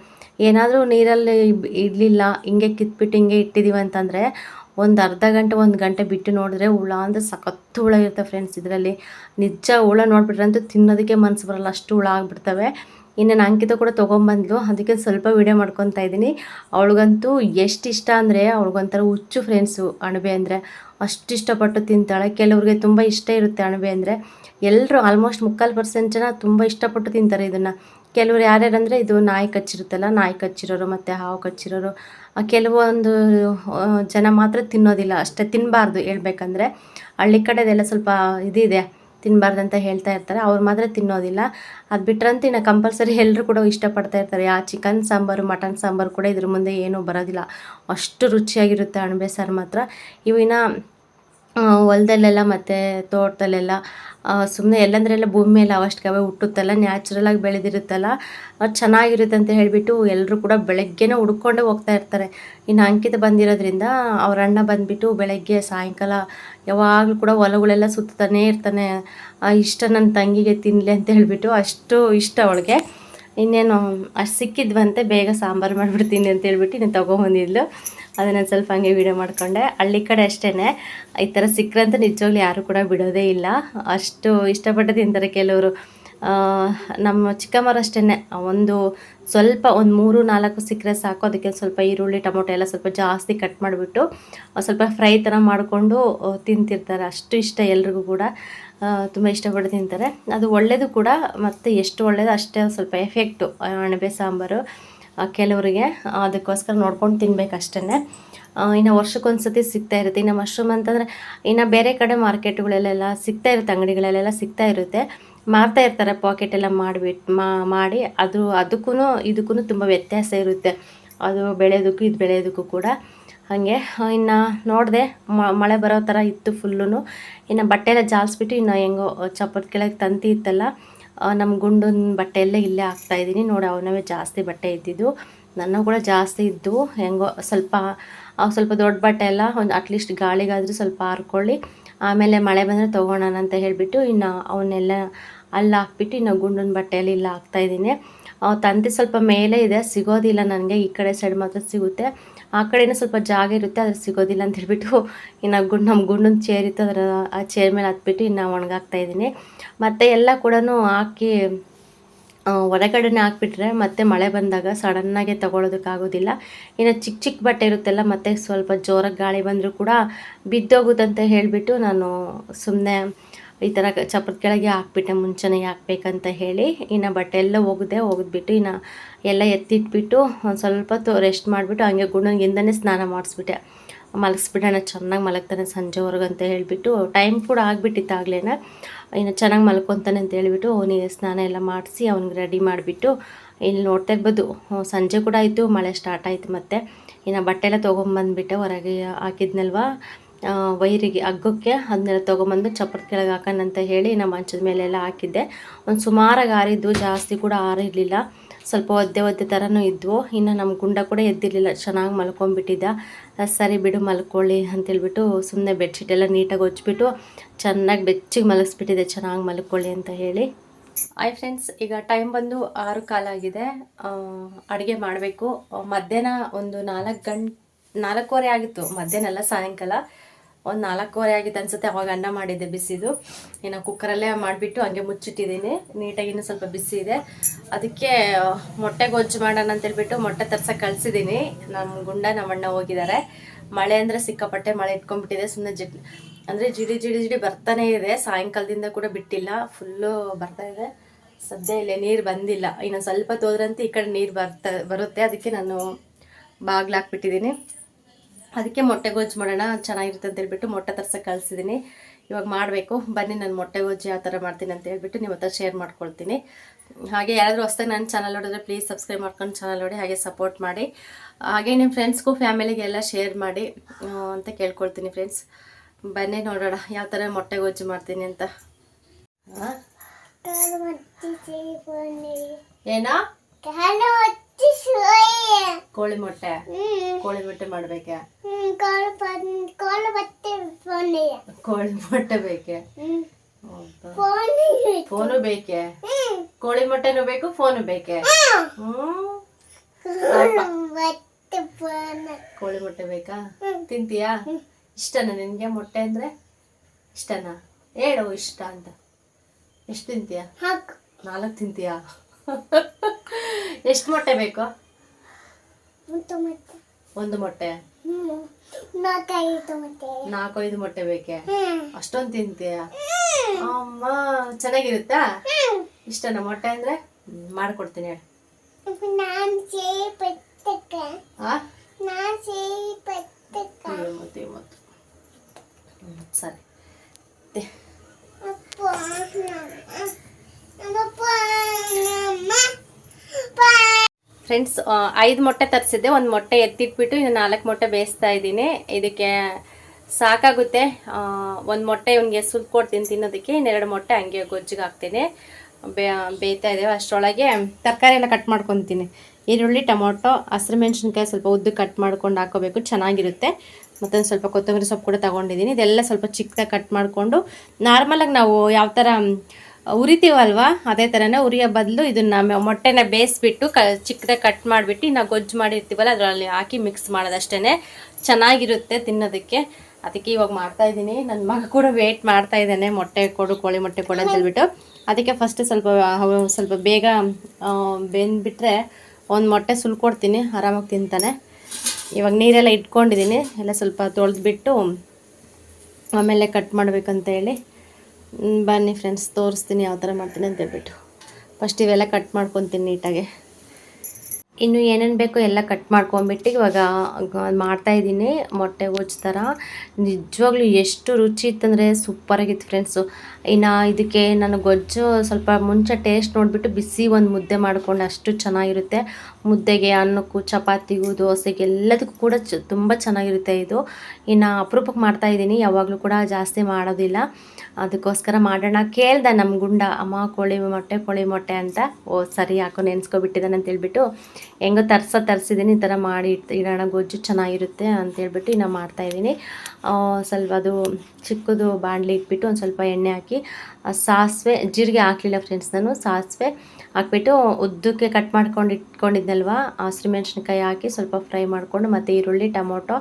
ಏನಾದರೂ ನೀರಲ್ಲಿ ಇಡಲಿಲ್ಲ, ಹಿಂಗೆ ಕಿತ್ಬಿಟ್ಟು ಹಿಂಗೆ ಇಟ್ಟಿದ್ದೀವಿ ಅಂತಂದರೆ ಒಂದು ಅರ್ಧ ಗಂಟೆ, ಒಂದು ಗಂಟೆ ಬಿಟ್ಟು ನೋಡಿದ್ರೆ ಹುಳ ಅಂದರೆ ಸಖತ್ತು ಹುಳ ಇರುತ್ತೆ ಫ್ರೆಂಡ್ಸ್ ಇದರಲ್ಲಿ ನಿಜ ಹುಳ ನೋಡಿಬಿಟ್ರೆ ಅಂತೂ ತಿನ್ನೋದಕ್ಕೆ ಮನಸ್ಸು ಬರಲ್ಲ, ಅಷ್ಟು ಹುಳ ಆಗಿಬಿಡ್ತವೆ. ಇನ್ನು ಅಂಕಿತ ಕೂಡ ತೊಗೊಂಬಂದ್ಲು. ಅದಕ್ಕೆ ಸ್ವಲ್ಪ ವೀಡಿಯೋ ಮಾಡ್ಕೊತಾ ಇದ್ದೀನಿ. ಅವಳಿಗಂತೂ ಎಷ್ಟು ಇಷ್ಟ ಅಂದರೆ, ಅವಳಿಗೊಂಥರ ಹುಚ್ಚು ಫ್ರೆಂಡ್ಸು ಅಣಬೆ ಅಂದರೆ. ಅಷ್ಟು ಇಷ್ಟಪಟ್ಟು ತಿಂತಾಳೆ. ಕೆಲವ್ರಿಗೆ ತುಂಬ ಇಷ್ಟ ಇರುತ್ತೆ ಅಣಬೆ ಅಂದರೆ. ಎಲ್ಲರೂ ಆಲ್ಮೋಸ್ಟ್ ಮುಕ್ಕಾಲು ಪರ್ಸೆಂಟ್ ಜನ ತುಂಬ ಇಷ್ಟಪಟ್ಟು ತಿಂತಾರೆ ಇದನ್ನು. ಕೆಲವರು ಯಾರ್ಯಾರಂದರೆ, ಇದು ನಾಯಿ ಕಚ್ಚಿರುತ್ತಲ್ಲ, ನಾಯಿ ಕಚ್ಚಿರೋರು ಮತ್ತು ಹಾವು ಕಚ್ಚಿರೋರು. ಕೆಲವೊಂದು ಜನ ಮಾತ್ರ ತಿನ್ನೋದಿಲ್ಲ, ಅಷ್ಟೇ ತಿನ್ನಬಾರ್ದು ಹೇಳ್ಬೇಕಂದ್ರೆ. ಹಳ್ಳಿ ಕಡೆದೆಲ್ಲ ಸ್ವಲ್ಪ ಇದಿದೆ ತಿನ್ನಬಾರ್ದು ಅಂತ ಹೇಳ್ತಾ ಇರ್ತಾರೆ, ಅವ್ರು ಮಾತ್ರ ತಿನ್ನೋದಿಲ್ಲ. ಅದು ಬಿಟ್ರಂತೂ ಇನ್ನು ಕಂಪಲ್ಸರಿ ಎಲ್ಲರೂ ಕೂಡ ಇಷ್ಟಪಡ್ತಾ ಇರ್ತಾರೆ. ಆ ಚಿಕನ್ ಸಾಂಬಾರು ಮಟನ್ ಸಾಂಬಾರು ಕೂಡ ಇದ್ರ ಮುಂದೆ ಏನೂ ಬರೋದಿಲ್ಲ. ಅಷ್ಟು ರುಚಿಯಾಗಿರುತ್ತೆ ಅಣಬೆ ಸಾರು ಮಾತ್ರ. ಇವಿನ ಹೊಲದಲ್ಲೆಲ್ಲ ಮತ್ತು ತೋಟದಲ್ಲೆಲ್ಲ ಸುಮ್ಮನೆ ಎಲ್ಲಂದ್ರೆಲ್ಲ ಭೂಮಿ ಮೇಲೆ ಅವಷ್ಟಕ್ಕವೇ ಹುಟ್ಟುತ್ತಲ್ಲ ನ್ಯಾಚುರಲಾಗಿ ಬೆಳೆದಿರುತ್ತಲ್ಲ ಅದು ಚೆನ್ನಾಗಿರುತ್ತೆ ಅಂತ ಹೇಳಿಬಿಟ್ಟು ಎಲ್ಲರೂ ಕೂಡ ಬೆಳಗ್ಗೆನೇ ಹುಡ್ಕೊಂಡೇ ಹೋಗ್ತಾ ಇರ್ತಾರೆ. ಇನ್ನು ಅಂಕಿತ ಬಂದಿರೋದ್ರಿಂದ ಅವ್ರ ಅಣ್ಣ ಬಂದುಬಿಟ್ಟು ಬೆಳಗ್ಗೆ ಸಾಯಂಕಾಲ ಯಾವಾಗಲೂ ಕೂಡ ಹೊಲಗಳೆಲ್ಲ ಸುತ್ತಾನೇ ಇರ್ತಾನೆ. ಇಷ್ಟ ನನ್ನ ತಂಗಿಗೆ ತಿನ್ನಲಿ ಅಂತ ಹೇಳಿಬಿಟ್ಟು ಅಷ್ಟು ಇಷ್ಟ ಅವಳಿಗೆ. ಇನ್ನೇನು ಅಷ್ಟು ಸಿಕ್ಕಿದ್ವಂತೆ ಬೇಗ ಸಾಂಬಾರು ಮಾಡಿಬಿಡ್ತೀನಿ ಅಂತ ಹೇಳ್ಬಿಟ್ಟು ನೀನು ತೊಗೊಂಬಂದಿದ್ಲು. ಅದನ್ನು ಸ್ವಲ್ಪ ಹಂಗೆ ವೀಡಿಯೋ ಮಾಡಿಕೊಂಡೆ. ಹಳ್ಳಿ ಕಡೆ ಅಷ್ಟೇ ಈ ಥರ ಸಿಕ್ಕರಂತ ನಿಜವಾಗ್ಲೂ ಯಾರು ಕೂಡ ಬಿಡೋದೇ ಇಲ್ಲ. ಅಷ್ಟು ಇಷ್ಟಪಟ್ಟು ತಿಂತಾರೆ ಕೆಲವರು. ನಮ್ಮ ಚಿಕ್ಕಮ್ಮರಷ್ಟೇ ಒಂದು ಸ್ವಲ್ಪ ಒಂದು ಮೂರು ನಾಲ್ಕು ಸಿಕ್ಕರೆ ಸಾಕು. ಅದಕ್ಕೆ ಸ್ವಲ್ಪ ಈರುಳ್ಳಿ, ಟೊಮೊಟೊ ಎಲ್ಲ ಸ್ವಲ್ಪ ಜಾಸ್ತಿ ಕಟ್ ಮಾಡಿಬಿಟ್ಟು ಸ್ವಲ್ಪ ಫ್ರೈ ಥರ ಮಾಡಿಕೊಂಡು ತಿಂತಿರ್ತಾರೆ. ಅಷ್ಟು ಇಷ್ಟ ಎಲ್ರಿಗೂ ಕೂಡ ತುಂಬ ಇಷ್ಟಪಟ್ಟು ತಿಂತಾರೆ. ಅದು ಒಳ್ಳೆಯದು ಕೂಡ, ಮತ್ತು ಎಷ್ಟು ಒಳ್ಳೆಯದು ಅಷ್ಟೇ ಸ್ವಲ್ಪ ಎಫೆಕ್ಟು ಅಣಬೆ ಸಾಂಬಾರು ಕೆಲವರಿಗೆ ಅದಕ್ಕೋಸ್ಕರ ನೋಡ್ಕೊಂಡು ತಿನ್ಬೇಕು ಅಷ್ಟೇ ಇನ್ನು ವರ್ಷಕ್ಕೊಂದು ಸತಿ ಸಿಗ್ತಾ ಇರುತ್ತೆ. ಇನ್ನು ಮಶ್ರೂಮ್ ಅಂತಂದರೆ, ಇನ್ನು ಬೇರೆ ಕಡೆ ಮಾರ್ಕೆಟ್ಗಳಲ್ಲೆಲ್ಲ ಸಿಗ್ತಾ ಇರುತ್ತೆ, ಅಂಗಡಿಗಳಲ್ಲೆಲ್ಲ ಸಿಗ್ತಾ ಇರುತ್ತೆ. ಮಾರ್ತಾ ಇರ್ತಾರೆ ಪಾಕೆಟ್ ಎಲ್ಲ ಮಾಡಿಬಿಟ್ಟು ಮಾಡಿ ಅದು ಅದಕ್ಕೂ ಇದಕ್ಕೂ ತುಂಬ ವ್ಯತ್ಯಾಸ ಇರುತ್ತೆ. ಅದು ಬೆಳೆಯೋದಕ್ಕೂ, ಇದು ಬೆಳೆಯೋದಕ್ಕೂ ಕೂಡ. ಹಾಗೆ ಇನ್ನು ನೋಡಿದೆ ಮಳೆ ಬರೋ ಥರ ಇತ್ತು ಫುಲ್ಲು ಇನ್ನು ಬಟ್ಟೆ ಎಲ್ಲ ಜಾಲಿಸ್ಬಿಟ್ಟು ಇನ್ನು ಹೆಂಗೋ ಚಪ್ಪದ ಕೆಳಗೆ ತಂತಿ ಇತ್ತಲ್ಲ ನಮ್ಮ ಗುಂಡನ ಬಟ್ಟೆ ಎಲ್ಲ ಇಲ್ಲೇ ಹಾಕ್ತಾಯಿದ್ದೀನಿ ನೋಡಿ, ಅವನವೇ ಜಾಸ್ತಿ ಬಟ್ಟೆ ಇದ್ದಿದ್ದು. ನನ್ನ ಕೂಡ ಜಾಸ್ತಿ ಇದ್ದು. ಹೆಂಗೋ, ಸ್ವಲ್ಪ ಸ್ವಲ್ಪ ದೊಡ್ಡ ಬಟ್ಟೆ ಎಲ್ಲ ಒಂದು ಅಟ್ಲೀಸ್ಟ್ ಗಾಳಿಗಾದರೂ ಸ್ವಲ್ಪ ಹಾರ್ಕೊಳ್ಳಿ ಆಮೇಲೆ ಮಳೆ ಬಂದರೆ ತೊಗೊಳೋಣ ಅಂತ ಹೇಳಿಬಿಟ್ಟು ಇನ್ನು ಅವನ್ನೆಲ್ಲ ಅಲ್ಲಿ ಹಾಕ್ಬಿಟ್ಟು ಇನ್ನು ಗುಂಡನ ಬಟ್ಟೆಯಲ್ಲಿ ಇಲ್ಲ ಹಾಕ್ತಾಯಿದ್ದೀನಿ ತಂತಿ ಸ್ವಲ್ಪ ಮೇಲೆ ಇದೆ, ಸಿಗೋದಿಲ್ಲ ನನಗೆ. ಈ ಕಡೆ ಸೈಡ್ ಮಾತ್ರ ಸಿಗುತ್ತೆ. ಆ ಕಡೆಯೂ ಸ್ವಲ್ಪ ಜಾಗ ಇರುತ್ತೆ ಅದ್ರ ಸಿಗೋದಿಲ್ಲ ಅಂತ ಹೇಳ್ಬಿಟ್ಟು ಇನ್ನು ಗುಂಡು ನಮ್ಮ ಗುಂಡನ ಚೇರ್ ಇತ್ತು ಅದರ, ಆ ಚೇರ್ ಮೇಲೆ ಹತ್ಬಿಟ್ಟು ಇನ್ನು ಒಣಗಾಕ್ತಾಯಿದ್ದೀನಿ ಮತ್ತು ಎಲ್ಲ ಕೂಡ ಹಾಕಿ ಹೊರಗಡೆನೇ ಹಾಕ್ಬಿಟ್ರೆ ಮತ್ತೆ ಮಳೆ ಬಂದಾಗ ಸಡನ್ನಾಗೆ ತೊಗೊಳೋದಕ್ಕಾಗೋದಿಲ್ಲ ಇನ್ನು ಚಿಕ್ಕ ಚಿಕ್ಕ ಬಟ್ಟೆ ಇರುತ್ತಲ್ಲ, ಮತ್ತು ಸ್ವಲ್ಪ ಜೋರಾಗಿ ಗಾಳಿ ಬಂದರೂ ಕೂಡ ಬಿದ್ದೋಗುತ್ತಂತ ಹೇಳಿಬಿಟ್ಟು ನಾನು ಸುಮ್ಮನೆ ಈ ಥರ ಚಪ್ರದ ಕೆಳಗೆ ಹಾಕ್ಬಿಟ್ಟೆ, ಮುಂಚೆನೇ ಹಾಕ್ಬೇಕಂತ ಹೇಳಿ ಇನ್ನು ಬಟ್ಟೆ ಎಲ್ಲ ಒಗೆದೆ, ಒಗೆದ್ಬಿಟ್ಟು ಇನ್ನು ಎಲ್ಲ ಎತ್ತಿಟ್ಬಿಟ್ಟು ಒಂದು ಸ್ವಲ್ಪ ತೊ ರೆಸ್ಟ್ ಮಾಡಿಬಿಟ್ಟು ಹಂಗೆ ಗುಣಗಿಂದನೇ ಸ್ನಾನ ಮಾಡಿಸ್ಬಿಟ್ಟೆ. ಮಲಗಿಸ್ಬಿಟ್ಟೆ ಚೆನ್ನಾಗಿ ಮಲಗ್ತಾನೆ ಸಂಜೆವರೆಗೆ ಅಂತ ಹೇಳಿಬಿಟ್ಟು ಟೈಮ್ ಕೂಡ ಆಗಿಬಿಟ್ಟಿತ್ತು ಇನ್ನು ಚೆನ್ನಾಗಿ ಮಲ್ಕೊತಾನೆ ಅಂತ ಹೇಳಿಬಿಟ್ಟು ಅವನಿಗೆ ಸ್ನಾನ ಎಲ್ಲ ಮಾಡಿಸಿ ಅವ್ನಿಗೆ ರೆಡಿ ಮಾಡಿಬಿಟ್ಟು ಇಲ್ಲಿ ನೋಡ್ತಾ ಇರ್ಬೋದು. ಸಂಜೆ ಕೂಡ ಆಯಿತು, ಮಳೆ ಸ್ಟಾರ್ಟ್ ಆಯಿತು ಮತ್ತು. ಇನ್ನು ಬಟ್ಟೆ ಎಲ್ಲ ತೊಗೊಂಬಂದ್ಬಿಟ್ಟೆ, ಹೊರಗೆ ಹಾಕಿದ್ನಲ್ವ. ವೈರಿಗೆ ಹಗ್ಗಕ್ಕೆ ಅದನ್ನೆಲ್ಲ ತೊಗೊಂಬಂದು ಚಪ್ಪರ ಕೆಳಗೆ ಹಾಕೋಣಂತ ಹೇಳಿ ನಮ್ಮ ಮಂಚದ ಮೇಲೆಲ್ಲ ಹಾಕಿದ್ದೆ. ಒಂದು ಸುಮಾರಾಗಿ ಆರಿದ್ದು, ಜಾಸ್ತಿ ಕೂಡ ಆರಿರಲಿಲ್ಲ. ಸ್ವಲ್ಪ ಒದ್ದೆ ಒದ್ದೆ ಥರನೂ ಇದ್ವು. ಇನ್ನು ನಮ್ಮ ಗುಂಡ ಕೂಡ ಎದ್ದಿರಲಿಲ್ಲ. ಚೆನ್ನಾಗಿ ಮಲ್ಕೊಂಡ್ಬಿಟ್ಟಿದ್ದ. ಸರಿ ಬಿಡು, ಮಲ್ಕೊಳ್ಳಿ ಅಂತೇಳ್ಬಿಟ್ಟು ಸುಮ್ಮನೆ ಬೆಡ್ಶೀಟ್ ಎಲ್ಲ ನೀಟಾಗಿ ಹೊಚ್ಬಿಟ್ಟು ಚೆನ್ನಾಗಿ ಬೆಚ್ಚಿಗೆ ಮಲಗಿಸ್ಬಿಟ್ಟಿದೆ ಚೆನ್ನಾಗಿ ಮಲ್ಕೊಳ್ಳಿ ಅಂತ ಹೇಳಿ. ಆಯ್ ಫ್ರೆಂಡ್ಸ್, ಈಗ ಟೈಮ್ ಬಂದು ಆರು ಕಾಲಾಗಿದೆ ಅಡುಗೆ ಮಾಡಬೇಕು. ಮಧ್ಯಾಹ್ನ ಒಂದು ನಾಲ್ಕು ಗಂಟೆ ನಾಲ್ಕೂವರೆ ಆಗಿತ್ತು. ಮಧ್ಯಾಹ್ನ ಎಲ್ಲ ಸಾಯಂಕಾಲ. ಒಂದು ನಾಲ್ಕೂವರೆ ಆಗಿತ್ತು ಅನ್ಸುತ್ತೆ, ಅವಾಗ ಅನ್ನ ಮಾಡಿದ್ದೆ ಬಿಸಿದು. ಇನ್ನು ಕುಕ್ಕರಲ್ಲೇ ಮಾಡಿಬಿಟ್ಟು ಹಂಗೆ ಮುಚ್ಚಿಟ್ಟಿದ್ದೀನಿ. ನೀಟಾಗಿ ಇನ್ನೂ ಸ್ವಲ್ಪ ಬಿಸಿ ಇದೆ. ಅದಕ್ಕೆ ಮೊಟ್ಟೆ ಗೊಜ್ಜು ಮಾಡೋಣ ಅಂತೇಳ್ಬಿಟ್ಟು ಮೊಟ್ಟೆ ತರ್ಸಕ್ಕೆ ಕಳಿಸಿದ್ದೀನಿ. ನಮ್ಮ ಗುಂಡ ನಮ್ಮ ಅಣ್ಣ ಹೋಗಿದ್ದಾರೆ. ಮಳೆ ಅಂದರೆ ಸಿಕ್ಕಾಪಟ್ಟೆ ಮಳೆ ಇಟ್ಕೊಂಡ್ಬಿಟ್ಟಿದೆ. ಸುಮ್ಮನೆ ಜಿಡ್, ಅಂದರೆ ಜಿಡಿ ಜಿಡಿ ಜಿಡಿ ಬರ್ತಾನೆ ಇದೆ. ಸಾಯಂಕಾಲದಿಂದ ಕೂಡ ಬಿಟ್ಟಿಲ್ಲ. ಫುಲ್ಲು ಬರ್ತಾ ಇದೆ. ಸದ್ಯ ಇಲ್ಲೇ ನೀರು ಬಂದಿಲ್ಲ. ಇನ್ನು ಸ್ವಲ್ಪ ತೋದ್ರಂತೆ ಈ ಕಡೆ ನೀರು ಬರ್ತಾ, ಬರುತ್ತೆ. ಅದಕ್ಕೆ ನಾನು ಬಾಗ್ಲು ಹಾಕ್ಬಿಟ್ಟಿದ್ದೀನಿ. ಅದಕ್ಕೆ ಮೊಟ್ಟೆ ಗೊಜ್ಜು ಮಾಡೋಣ ಚೆನ್ನಾಗಿರುತ್ತೆ ಅಂತ ಹೇಳ್ಬಿಟ್ಟು ಮೊಟ್ಟೆ ತರ್ಸಕ್ಕೆ ಕಳಿಸಿದ್ದೀನಿ ಇವಾಗ ಮಾಡಬೇಕು. ಬನ್ನಿ ನಾನು ಮೊಟ್ಟೆ ಗೊಜ್ಜು ಯಾವ ಥರ ಮಾಡ್ತೀನಿ ಅಂತ ಹೇಳ್ಬಿಟ್ಟು ನಿಮ್ಮ ಹತ್ರ ಶೇರ್ ಮಾಡ್ಕೊಳ್ತೀನಿ. ಹಾಗೆ ಯಾರಾದರೂ ಹೊಸ್ದಾಗಿ ನನ್ನ ಚಾನಲ್ ನೋಡಿದ್ರೆ ಪ್ಲೀಸ್ ಸಬ್ಸ್ಕ್ರೈಬ್ ಮಾಡ್ಕೊಂಡು ಚಾನಲ್ ನೋಡಿ ಹಾಗೆ ಸಪೋರ್ಟ್ ಮಾಡಿ. ಹಾಗೆ ನಿಮ್ಮ ಫ್ರೆಂಡ್ಸ್ಗೂ ಫ್ಯಾಮಿಲಿಗೆಲ್ಲ ಶೇರ್ ಮಾಡಿ ಅಂತ ಕೇಳ್ಕೊಳ್ತೀನಿ ಫ್ರೆಂಡ್ಸ್ ಬನ್ನಿ ನೋಡೋಣ ಯಾವ ಥರ ಮೊಟ್ಟೆ ಗೊಜ್ಜು ಮಾಡ್ತೀನಿ ಅಂತ? ಏನೋ? ಕೋಳಿ ಮೊಟ್ಟೆ? ಕೋಳಿ ಮೊಟ್ಟೆ ಮಾಡ್ಬೇಕೆ? ಕೋಳಿ ಮೊಟ್ಟೆ ಬೇಕೆ? ಫೋನು ಬೇಕೆ. ಕೋಳಿ ಮೊಟ್ಟೆನು ಬೇಕು ಫೋನು ಬೇಕೆ? ಕೋಳಿ ಮೊಟ್ಟೆ ಬೇಕಾ? ತಿಂತೀಯಾ? ಇಷ್ಟನಾ ನಿನ್ಗೆ ಮೊಟ್ಟೆ ಅಂದ್ರೆ? ಇಷ್ಟನಾ? ಹೇಳು ಇಷ್ಟ ಅಂತ. ಎಷ್ಟು ತಿಂತೀಯಾ? ನಾಲ್ಕು ತಿಂತೀಯಾ? <laughs> ಎಷ್ಟು ಮೊಟ್ಟೆ ಬೇಕು? ಒಂದು ಮೊಟ್ಟೆ? ನಾಲ್ಕೈದು ಮೊಟ್ಟೆ ಬೇಕೆ? ಅಷ್ಟೊಂದು ತಿಂತೀಯ? ಅಮ್ಮ ಚೆನ್ನಾಗಿರುತ್ತಾ? ಇಷ್ಟನ? ಮೊಟ್ಟೆ ಅಂದ್ರೆ? ಮಾಡ್ಕೊಡ್ತೀನಿ ಸರಿ. ತೆ- ಫ್ರೆಂಡ್ಸ್ ಐದು ಮೊಟ್ಟೆ ತರಿಸಿದ್ದೆ. ಒಂದು ಮೊಟ್ಟೆ ಎತ್ತಿಟ್ಬಿಟ್ಟು ಇನ್ನು ನಾಲ್ಕು ಮೊಟ್ಟೆ ಬೇಯಿಸ್ತಾ ಇದ್ದೀನಿ. ಇದಕ್ಕೆ ಸಾಕಾಗುತ್ತೆ. ಒಂದು ಮೊಟ್ಟೆ ಇವನಿಗೆ ಸುಲ್ಕೊಡ್ತೀನಿ ತಿನ್ನೋದಕ್ಕೆ. ಇನ್ನೆರಡು ಮೊಟ್ಟೆ ಹಂಗೆ ಗೊಜ್ಜಿಗೆ ಹಾಕ್ತೀನಿ. ಬೇಯ್ತಾ ಇದ್ದೇವೆ ಅಷ್ಟರೊಳಗೆ. ತರಕಾರಿ ಎಲ್ಲ ಕಟ್ ಮಾಡ್ಕೊತೀನಿ. ಈರುಳ್ಳಿ, ಟೊಮೊಟೊ, ಹಸಿರು ಮೆಣಸಿನ್ಕಾಯಿ ಸ್ವಲ್ಪ ಉದ್ದು ಕಟ್ ಮಾಡ್ಕೊಂಡು ಹಾಕೋಬೇಕು. ಚೆನ್ನಾಗಿರುತ್ತೆ. ಮತ್ತೊಂದು ಸ್ವಲ್ಪ ಕೊತ್ತಂಬರಿ ಸೊಪ್ಪು ಕೂಡ ತೊಗೊಂಡಿದ್ದೀನಿ. ಇದೆಲ್ಲ ಸ್ವಲ್ಪ ಚಿಕ್ಕದಾಗಿ ಕಟ್ ಮಾಡಿಕೊಂಡು ನಾರ್ಮಲಾಗಿ ನಾವು ಯಾವ ಥರ ಉರಿತೀವಲ್ವಾ? ಅದೇ ಥರನೇ ಉರಿಯೋ ಬದಲು ಇದನ್ನ ಮೊಟ್ಟೆನ ಬೇಯಿಸ್ಬಿಟ್ಟು ಕ ಚಿಕ್ಕದಾಗಿ ಕಟ್ ಮಾಡಿಬಿಟ್ಟು ನಾವು ಗೊಜ್ಜು ಮಾಡಿರ್ತೀವಲ್ಲ, ಅದರಲ್ಲಿ ಹಾಕಿ ಮಿಕ್ಸ್ ಮಾಡೋದಷ್ಟೇ ಚೆನ್ನಾಗಿರುತ್ತೆ ತಿನ್ನೋದಕ್ಕೆ. ಅದಕ್ಕೆ ಇವಾಗ ಮಾಡ್ತಾ ಇದ್ದೀನಿ. ನನ್ನ ಮಗ ಕೂಡ ವೇಟ್ ಮಾಡ್ತಾ ಇದ್ದಾನೆ, ಮೊಟ್ಟೆ ಕೊಡು, ಕೋಳಿ ಮೊಟ್ಟೆ ಕೊಡು ಅಂತ ಹೇಳ್ಬಿಟ್ಟು. ಅದಕ್ಕೆ ಫಸ್ಟ್ ಸ್ವಲ್ಪ ಸ್ವಲ್ಪ ಬೇಗ ಬೆಂದ್ಬಿಟ್ರೆ ಒಂದು ಮೊಟ್ಟೆ ಸುಲ್ಕೊಡ್ತೀನಿ, ಆರಾಮಾಗಿ ತಿಂತಾನೆ. ಇವಾಗ ನೀರೆಲ್ಲ ಇಟ್ಕೊಂಡಿದ್ದೀನಿ, ಎಲ್ಲ ಸ್ವಲ್ಪ ತೊಳೆದ್ಬಿಟ್ಟು ಆಮೇಲೆ ಕಟ್ ಮಾಡಬೇಕಂತ ಹೇಳಿ. ಬನ್ನಿ ಫ್ರೆಂಡ್ಸ್ ತೋರಿಸ್ತೀನಿ ಯಾವ ಥರ ಮಾಡ್ತೀನಿ ಅಂತ ಹೇಳ್ಬಿಟ್ಟು. ಫಸ್ಟ್ ಇವೆಲ್ಲ ಕಟ್ ಮಾಡ್ಕೊತೀನಿ ನೀಟಾಗಿ. ಇನ್ನು ಏನೇನು ಬೇಕೋ ಎಲ್ಲ ಕಟ್ ಮಾಡ್ಕೊಂಬಿಟ್ಟು ಇವಾಗ ಮಾಡ್ತಾಯಿದ್ದೀನಿ ಮೊಟ್ಟೆ ಗೊಜ್ಜು ಥರ ನಿಜವಾಗ್ಲೂ ಎಷ್ಟು ರುಚಿ ಇತ್ತಂದರೆ ಸೂಪರಾಗಿತ್ತು ಫ್ರೆಂಡ್ಸು ಇನ್ನು ಇದಕ್ಕೆ ನಾನು ಗೊಜ್ಜು ಸ್ವಲ್ಪ ಮುಂಚೆ ಟೇಸ್ಟ್ ನೋಡಿಬಿಟ್ಟು ಬಿಸಿ ಒಂದು ಮುದ್ದೆ ಮಾಡ್ಕೊಂಡು, ಅಷ್ಟು ಚೆನ್ನಾಗಿರುತ್ತೆ. ಮುದ್ದೆಗೆ ಅನ್ನಕ್ಕೂ, ಚಪಾತಿಗೂ, ದೋಸೆಗೆ ಎಲ್ಲದಕ್ಕೂ ಕೂಡ ಚ ತುಂಬ ಚೆನ್ನಾಗಿರುತ್ತೆ ಇದು. ಇನ್ನು ಅಪರೂಪಕ್ಕೆ ಮಾಡ್ತಾ ಇದ್ದೀನಿ. ಯಾವಾಗಲೂ ಕೂಡ ಜಾಸ್ತಿ ಮಾಡೋದಿಲ್ಲ. ಅದಕ್ಕೋಸ್ಕರ ಮಾಡೋಣ ಕೇಳ್ದೆ ನಮ್ಮ ಗುಂಡ. ಅಮ್ಮ ಕೋಳಿ ಮೊಟ್ಟೆ ಕೋಳಿ ಮೊಟ್ಟೆ ಅಂತ. ಓ, ಸರಿ, ಯಾಕೋ ನೆನೆಸ್ಕೊಬಿಟ್ಟಿದ್ದಾನೆ ಅಂತ ಹೇಳ್ಬಿಟ್ಟು ಹೆಂಗೋ ತರ್ಸ ತರಿಸಿದ್ದೀನಿ, ಈ ಥರ ಮಾಡಿ ಇಡೋಣ, ಗೊಜ್ಜು ಚೆನ್ನಾಗಿರುತ್ತೆ ಅಂತ ನಾನು ಮಾಡ್ತಾಯಿದ್ದೀನಿ ಸ್ವಲ್ಪ ಅದು ಚಿಕ್ಕದು ಬಾಣಲಿ ಇಟ್ಬಿಟ್ಟು ಒಂದು ಸ್ವಲ್ಪ ಎಣ್ಣೆ ಹಾಕಿ ಸಾಸಿವೆ, ಜೀರಿಗೆ ಹಾಕಲಿಲ್ಲ ಫ್ರೆಂಡ್ಸ್ ನಾನು, ಸಾಸಿವೆ ಹಾಕ್ಬಿಟ್ಟು ಉದ್ದಕ್ಕೆ ಕಟ್ ಮಾಡ್ಕೊಂಡು ಇಟ್ಕೊಂಡಿದ್ನಲ್ವ ಹಸಿರು ಮೆಣಸಿನ್ಕಾಯಿ ಹಾಕಿ ಸ್ವಲ್ಪ ಫ್ರೈ ಮಾಡಿಕೊಂಡು ಮತ್ತು ಈರುಳ್ಳಿ, ಟೊಮೊಟೊ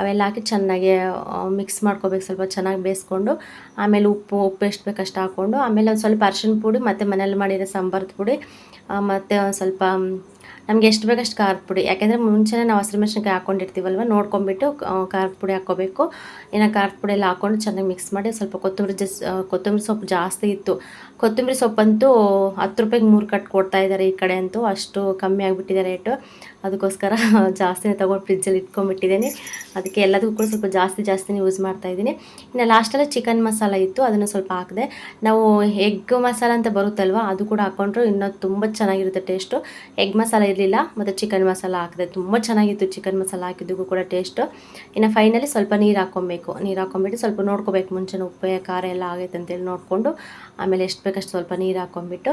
ಅವೆಲ್ಲ ಹಾಕಿ ಚೆನ್ನಾಗಿ ಮಿಕ್ಸ್ ಮಾಡ್ಕೋಬೇಕು, ಸ್ವಲ್ಪ ಚೆನ್ನಾಗಿ ಬೇಯಿಸ್ಕೊಂಡು, ಆಮೇಲೆ ಉಪ್ಪು ಉಪ್ಪು ಎಷ್ಟು ಬೇಕಷ್ಟು ಹಾಕ್ಕೊಂಡು ಆಮೇಲೆ ಒಂದು ಸ್ವಲ್ಪ ಅರ್ಶಿನ ಪುಡಿ ಮತ್ತು ಮನೇಲಿ ಮಾಡಿರೋ ಸಾಂಬಾರ್ದು ಪುಡಿ ಮತ್ತು ಒಂದು ಸ್ವಲ್ಪ ನಮಗೆ ಎಷ್ಟು ಬೇಕಷ್ಟು ಖಾರದ ಪುಡಿ. ಯಾಕೆಂದರೆ ಮುಂಚೆನೇ ನಾವು ಹಸಿರು ಮೆಣಸಿನ್ಕಾಯಿ ಹಾಕ್ಕೊಂಡಿರ್ತೀವಲ್ವ ನೋಡ್ಕೊಂಬಿಟ್ಟು ಖಾರದ ಪುಡಿ ಹಾಕ್ಕೋಬೇಕು. ಇನ್ನು ಖಾರದ ಪುಡಿ ಎಲ್ಲ ಹಾಕ್ಕೊಂಡು ಚೆನ್ನಾಗಿ ಮಿಕ್ಸ್ ಮಾಡಿ ಸ್ವಲ್ಪ ಕೊತ್ತಂಬರಿ ಜಸ್ ಕೊತ್ತಂಬರಿ ಸೊಪ್ಪು ಜಾಸ್ತಿ ಇತ್ತು. ಕೊತ್ತಂಬರಿ ಸೊಪ್ಪಂತೂ ಹತ್ತು ರೂಪಾಯಿಗೆ ಮೂರು ಕಟ್ ಕೊಡ್ತಾ ಇದ್ದಾರೆ ಈ ಕಡೆ ಅಂತೂ, ಅಷ್ಟು ಕಮ್ಮಿ ಆಗಿಬಿಟ್ಟಿದೆ ರೇಟು. ಅದಕ್ಕೋಸ್ಕರ <laughs> ಜಾಸ್ತಿನೇ ತೊಗೊಂಡು ಫ್ರಿಜ್ಜಲ್ಲಿ ಇಟ್ಕೊಂಡ್ಬಿಟ್ಟಿದ್ದೀನಿ. ಅದಕ್ಕೆ ಎಲ್ಲದಕ್ಕೂ ಕೂಡ ಸ್ವಲ್ಪ ಜಾಸ್ತಿ ಜಾಸ್ತಿನೇ ಯೂಸ್ ಮಾಡ್ತಾ ಇದ್ದೀನಿ. ಇನ್ನು ಲಾಸ್ಟಲ್ಲಿ ಚಿಕನ್ ಮಸಾಲ ಇತ್ತು, ಅದನ್ನು ಸ್ವಲ್ಪ ಹಾಕಿದೆ. ನಾವು ಎಗ್ ಮಸಾಲ ಅಂತ ಬರುತ್ತಲ್ವ, ಅದು ಕೂಡ ಹಾಕ್ಕೊಂಡ್ರು ಇನ್ನೂ ತುಂಬ ಚೆನ್ನಾಗಿರುತ್ತೆ ಟೇಸ್ಟು ಎಗ್ ಮಸಾಲ ಇರಲಿಲ್ಲ, ಮತ್ತು ಚಿಕನ್ ಮಸಾಲ ಹಾಕಿದೆ. ತುಂಬ ಚೆನ್ನಾಗಿತ್ತು ಚಿಕನ್ ಮಸಾಲ ಹಾಕಿದ್ದಕ್ಕೂ ಕೂಡ ಟೇಸ್ಟು ಇನ್ನು ಫೈನಲಿ ಸ್ವಲ್ಪ ನೀರು ಹಾಕ್ಕೊಬೇಕು. ನೀರು ಹಾಕ್ಕೊಂಬಿಟ್ಟು ಸ್ವಲ್ಪ ನೋಡ್ಕೋಬೇಕು. ಮುಂಚೆನೇ ಉಪ್ಪು, ಖಾರ ಎಲ್ಲ ಆಗೈತೆ ಅಂತೇಳಿ ನೋಡಿಕೊಂಡು, ಆಮೇಲೆ ಎಷ್ಟು ಬೇಕಷ್ಟು ಸ್ವಲ್ಪ ನೀರು ಹಾಕ್ಕೊಂಬಿಟ್ಟು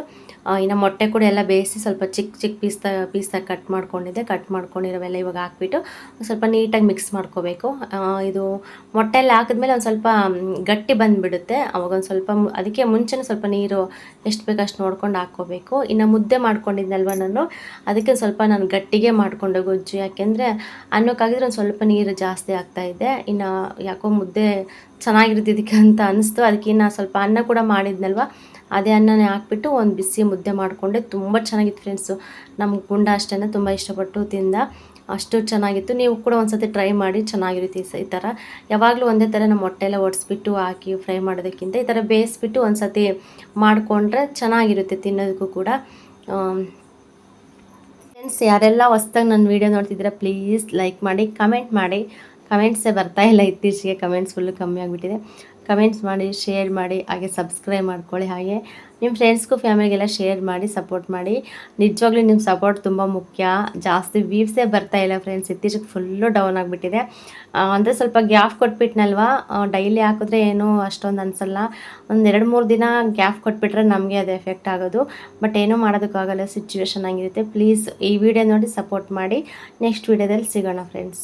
ಇನ್ನು ಮೊಟ್ಟೆ ಕೂಡ ಎಲ್ಲ ಬೇಯಿಸಿ ಸ್ವಲ್ಪ ಚಿಕ್ಕ ಚಿಕ್ಕ ಪೀಸ್ ತ ಪೀಸ್ದಾಗ ಕಟ್ ಮಾಡ್ಕೊಂಡಿದ್ದೆ. ಕಟ್ ಮಾಡ್ಕೊಂಡಿರೋವೆಲ್ಲ ಇವಾಗ ಹಾಕ್ಬಿಟ್ಟು ಸ್ವಲ್ಪ ನೀಟಾಗಿ ಮಿಕ್ಸ್ ಮಾಡ್ಕೋಬೇಕು. ಇದು ಮೊಟ್ಟೆಯಲ್ಲಿ ಹಾಕಿದ್ಮೇಲೆ ಒಂದು ಸ್ವಲ್ಪ ಗಟ್ಟಿ ಬಂದುಬಿಡುತ್ತೆ. ಅವಾಗ ಒಂದು ಸ್ವಲ್ಪ ಅದಕ್ಕೆ ಮುಂಚೆನೇ ಸ್ವಲ್ಪ ನೀರು ಎಷ್ಟು ಬೇಕಷ್ಟು ನೋಡ್ಕೊಂಡು ಹಾಕ್ಕೋಬೇಕು. ಇನ್ನು ಮುದ್ದೆ ಮಾಡ್ಕೊಂಡಿದ್ನಲ್ವ ನಾನು? ಅದಕ್ಕೆ ಸ್ವಲ್ಪ ನಾನು ಗಟ್ಟಿಗೆ ಮಾಡಿಕೊಂಡೆ ಗೊಜ್ಜು. ಯಾಕೆಂದರೆ ಅನ್ನಕ್ಕಾಗಿದ್ರೆ ಒಂದು ಸ್ವಲ್ಪ ನೀರು ಜಾಸ್ತಿ ಆಗ್ತಾ ಇದೆ. ಇನ್ನು ಯಾಕೋ ಮುದ್ದೆ ಚೆನ್ನಾಗಿರ್ತಿದ್ದಕ್ಕೆ ಅಂತ ಅನಿಸ್ತು. ಅದಕ್ಕೆ ಇನ್ನು ಸ್ವಲ್ಪ ಅನ್ನ ಕೂಡ ಮಾಡಿದ್ನಲ್ವ? ಅದೇ ಅನ್ನನೇ ಹಾಕ್ಬಿಟ್ಟು ಒಂದು ಬಿಸಿ ಮುದ್ದೆ ಮಾಡಿಕೊಂಡೆ. ತುಂಬ ಚೆನ್ನಾಗಿತ್ತು ಫ್ರೆಂಡ್ಸು ನಮ್ಮ ಗುಂಡ ಅಷ್ಟೇ ತುಂಬ ಇಷ್ಟಪಟ್ಟು ತಿಂದ. ಅಷ್ಟು ಚೆನ್ನಾಗಿತ್ತು. ನೀವು ಕೂಡ ಒಂದ್ಸತಿ ಟ್ರೈ ಮಾಡಿ ಚೆನ್ನಾಗಿರುತ್ತೆ ಈ ಥರ ಯಾವಾಗಲೂ ಒಂದೇ ಥರ ನಮ್ಮ ಮೊಟ್ಟೆ ಎಲ್ಲ ಒಡಿಸ್ಬಿಟ್ಟು ಹಾಕಿ ಫ್ರೈ ಮಾಡೋದಕ್ಕಿಂತ ಈ ಥರ ಬೇಯಿಸ್ಬಿಟ್ಟು ಒಂದ್ಸತಿ ಮಾಡಿಕೊಂಡ್ರೆ ಚೆನ್ನಾಗಿರುತ್ತೆ ತಿನ್ನೋದಕ್ಕೂ ಕೂಡ. ಫ್ರೆಂಡ್ಸ್ ಯಾರೆಲ್ಲ ಹೊಸ್ದಾಗಿ ನನ್ನ ವೀಡಿಯೋ ನೋಡ್ತಿದ್ದೀರಾ ಪ್ಲೀಸ್ ಲೈಕ್ ಮಾಡಿ ಕಮೆಂಟ್ ಮಾಡಿ. ಕಮೆಂಟ್ಸೇ ಬರ್ತಾಯಿಲ್ಲ ಇತ್ತೀಚೆಗೆ ಕಮೆಂಟ್ಸ್ ಫುಲ್ಲು ಕಮ್ಮಿ ಆಗಿಬಿಟ್ಟಿದೆ. ಕಮೆಂಟ್ಸ್ ಮಾಡಿ ಶೇರ್ ಮಾಡಿ, ಹಾಗೆ ಸಬ್ಸ್ಕ್ರೈಬ್ ಮಾಡ್ಕೊಳ್ಳಿ. ಹಾಗೆ ನಿಮ್ಮ ಫ್ರೆಂಡ್ಸ್ಗೂ ಫ್ಯಾಮಿಲಿಗೆಲ್ಲ ಶೇರ್ ಮಾಡಿ ಸಪೋರ್ಟ್ ಮಾಡಿ. ನಿಜವಾಗ್ಲೂ ನಿಮ್ಮ ಸಪೋರ್ಟ್ ತುಂಬ ಮುಖ್ಯ. ಜಾಸ್ತಿ ವ್ಯೂವ್ಸೇ ಬರ್ತಾ ಇಲ್ಲ ಫ್ರೆಂಡ್ಸ್ ಇತ್ತೀಚೆಗೆ ಫುಲ್ಲು ಡೌನ್ ಆಗಿಬಿಟ್ಟಿದೆ. ಅಂದರೆ ಸ್ವಲ್ಪ ಗ್ಯಾಪ್ ಕೊಟ್ಬಿಟ್ನಲ್ವಾ? ಡೈಲಿ ಹಾಕಿದ್ರೆ ಏನೂ ಅಷ್ಟೊಂದು ಅನಿಸಲ್ಲ. ಒಂದು ಎರಡು ಮೂರು ದಿನ ಗ್ಯಾಪ್ ಕೊಟ್ಬಿಟ್ರೆ ನಮಗೆ ಅದು ಎಫೆಕ್ಟ್ ಆಗೋದು. ಬಟ್ ಏನೂ ಮಾಡೋದಕ್ಕಾಗಲ್ಲ ಸಿಚುವೇಶನ್ ಆಗಿರುತ್ತೆ ಪ್ಲೀಸ್ ಈ ವಿಡಿಯೋ ನೋಡಿ ಸಪೋರ್ಟ್ ಮಾಡಿ. ನೆಕ್ಸ್ಟ್ ವಿಡಿಯೋದಲ್ಲಿ ಸಿಗೋಣ ಫ್ರೆಂಡ್ಸ್